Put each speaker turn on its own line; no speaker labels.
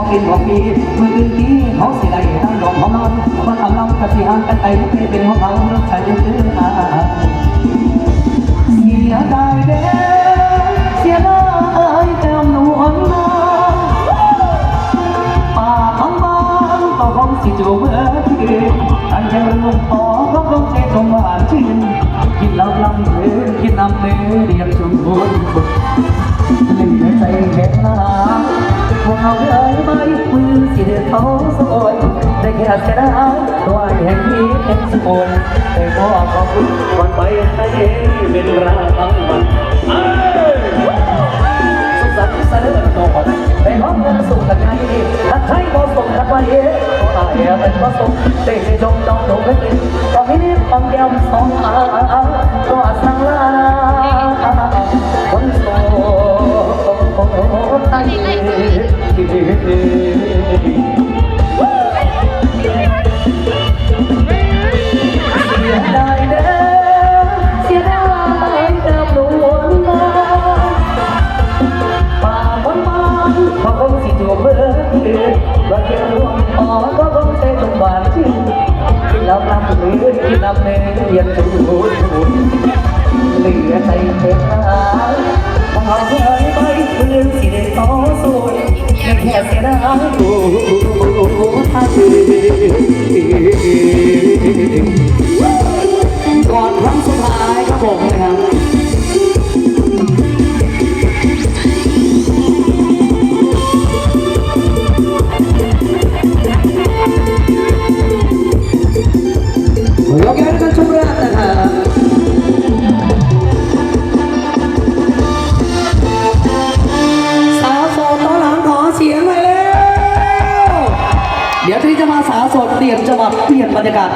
ของกินของดีมืออื่นที่เขาสิได้ตั้งดอกหอมนอนคนทำลำกระสิหางกันไปไม่เคยเป็นของเขาเรื่องใช้เรื่องอาเสียดายเด้อเสียดายแก้มนวลน้ำป่าท้งบ้านก็คงสิจูบเมื่อคืนตั้งใจรวมพอก็คงใจชมหวานชื่นกินเหล้าลำเลือกินน้ำเลือเรียบชุมบุญเหลือใจแข็งหนาพวกเราเลือ สิเดือดเขาสวยได้แค่เสียดายตัวแห่งนี้เป็นสมุนแต่ก็ขอบคุณวันไปให้เป็นรางวัลเอ้ยสุขสันต์เสนอโตไปพร้อมกันสุขกันไงถ้าใครก็ส่งกันไปเองก็ได้เป็นก็ส่งเตะจงต้องดูกันดีก็ม่ได้ความแก้มสองอา เบื่อเดือดว่าเกี่ยวรวมอ๋อก็คงใจจงหวานชื่นกินน้ำน้ำหรือกินน้ำเนยยังจูบหูเหลือใจเจ็บหายมองเอาเพื่อนไปเพื่อนสิได้ต่อสู้แค่เสียดายโอ้ท่าก่อนครั้งสุดท้ายครับผมนะครับ ยกย้ายกันชุดแรกนะครับสวโสดตอนหลังขอเสียงหน่อยเร็วเดี๋ยวที่จะมาสาวโสดเปลี่ยนจังหวะเปลี่ยนบรรยากาศ